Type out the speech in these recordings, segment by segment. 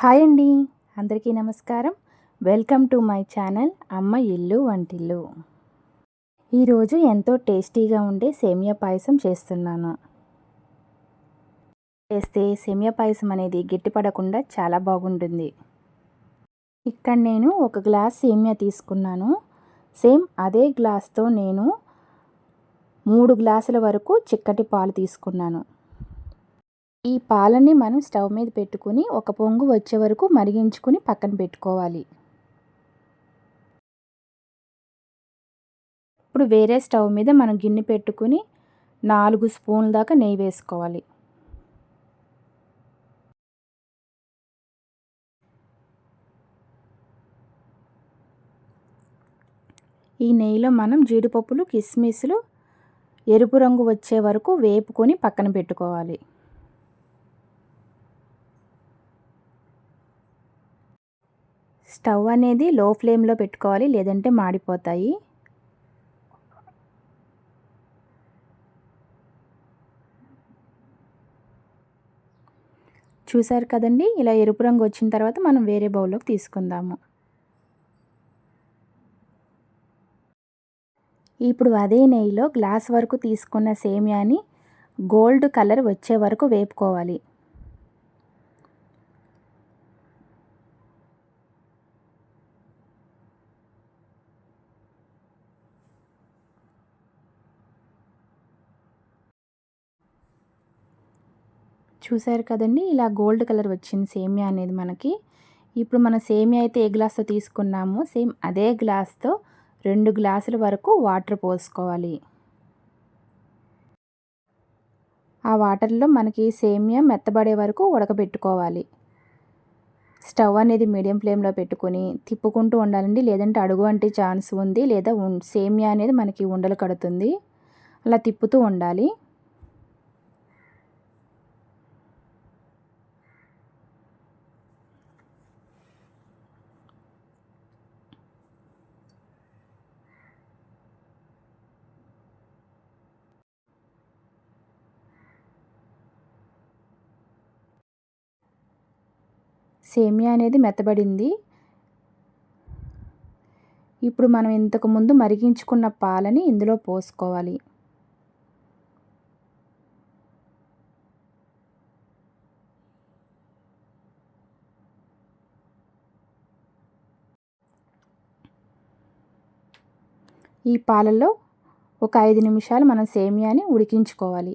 Hi అండి. అందరికీ నమస్కారం. వెల్కమ్ టు మై ఛానల్ అమ్మ ఇల్లు వంటిల్లు. ఈరోజు ఎంతో టేస్టీగా ఉండే సేమియా పాయసం చేస్తున్నాను. చేస్తే సేమియా పాయసం అనేది గట్టిపడకుండా చాలా బాగుంటుంది. ఇక్కడ నేను ఒక గ్లాస్ సేమియా తీసుకున్నాను. సేమ్ అదే గ్లాస్తో నేను మూడు గ్లాసుల వరకు చిక్కటి పాలు తీసుకున్నాను. ఈ పాలని మనం స్టవ్ మీద పెట్టుకుని ఒక పొంగు వచ్చే వరకు మరిగించుకుని పక్కన పెట్టుకోవాలి. ఇప్పుడు వేరే స్టవ్ మీద మనం గిన్నె పెట్టుకుని నాలుగు స్పూన్ల దాకా నెయ్యి వేసుకోవాలి. ఈ నెయ్యిలో మనం జీడిపప్పులు కిస్మిస్లు ఎరుపు రంగు వచ్చే వరకు వేపుకొని పక్కన పెట్టుకోవాలి. స్టవ్ అనేది లో ఫ్లేమ్లో పెట్టుకోవాలి లేదంటే మాడిపోతాయి. చూసారు కదండి? ఇలా ఎరుపు రంగు వచ్చిన తర్వాత మనం వేరే బౌల్లోకి తీసుకుందాము. ఇప్పుడు అదే నెయ్యిలో గ్లాస్ వరకు తీసుకున్న సేమియాని గోల్డ్ కలర్ వచ్చే వరకు వేపుకోవాలి. చూసారు కదండి ఇలా గోల్డ్ కలర్ వచ్చింది సేమియా అనేది మనకి. ఇప్పుడు మన సేమియా అయితే ఏ గ్లాస్తో తీసుకున్నామో సేమ్ అదే గ్లాస్తో రెండు గ్లాసుల వరకు వాటర్ పోసుకోవాలి. ఆ వాటర్లో మనకి సేమియా మెత్తబడే వరకు ఉడకబెట్టుకోవాలి. స్టవ్ అనేది మీడియం ఫ్లేమ్లో పెట్టుకొని తిప్పుకుంటూ ఉండాలండి లేదంటే అడుగు అంటే ఛాన్స్ ఉంది లేదా సేమియా అనేది మనకి ఉండలు కడుతుంది. అలా తిప్పుతూ ఉండాలి. సేమియా అనేది మెత్తబడింది. ఇప్పుడు మనం ఇంతకుముందు మరిగించుకున్న పాలని ఇందులో పోసుకోవాలి. ఈ పాలలో ఒక ఐదు నిమిషాలు మనం సేమియాని ఉడికించుకోవాలి.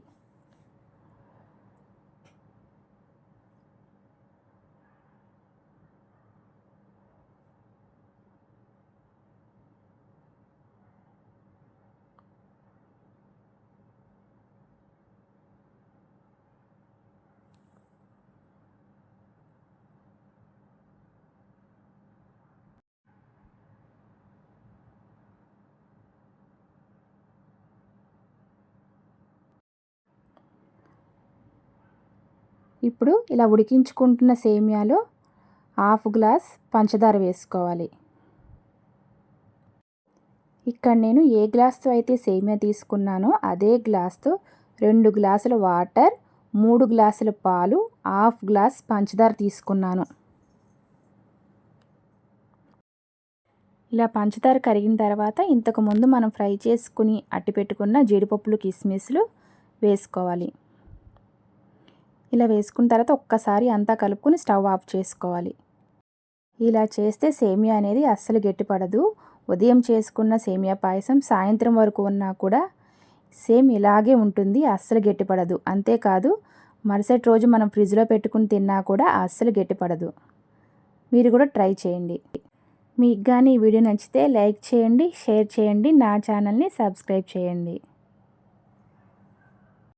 ఇప్పుడు ఇలా ఉడికించుకుంటున్న సేమియాలో హాఫ్ గ్లాస్ పంచదార వేసుకోవాలి. ఇక్కడ నేను ఏ గ్లాస్తో అయితే సేమియా తీసుకున్నానో అదే గ్లాస్తో రెండు గ్లాసుల వాటర్ మూడు గ్లాసుల పాలు హాఫ్ గ్లాస్ పంచదార తీసుకున్నాను. ఇలా పంచదార కరిగిన తర్వాత ఇంతకుముందు మనం ఫ్రై చేసుకుని అట్టి పెట్టుకున్న జీడిపప్పులు కిస్మిస్లు వేసుకోవాలి. ఇలా వేసుకున్న తర్వాత ఒక్కసారి అంతా కలుపుకొని స్టవ్ ఆఫ్ చేసుకోవాలి. ఇలా చేస్తే సేమియా అనేది అస్సలు గట్టిపడదు. ఉదయం చేసుకున్న సేమియా పాయసం సాయంత్రం వరకు ఉన్నా కూడా సేమ్ ఇలాగే ఉంటుంది అస్సలు గట్టిపడదు. అంతేకాదు మరుసటి రోజు మనం ఫ్రిడ్జ్లో పెట్టుకుని తిన్నా కూడా అస్సలు గట్టిపడదు. మీరు కూడా ట్రై చేయండి. మీకు కానీ ఈ వీడియో నచ్చితే లైక్ చేయండి షేర్ చేయండి నా ఛానల్ని సబ్స్క్రైబ్ చేయండి.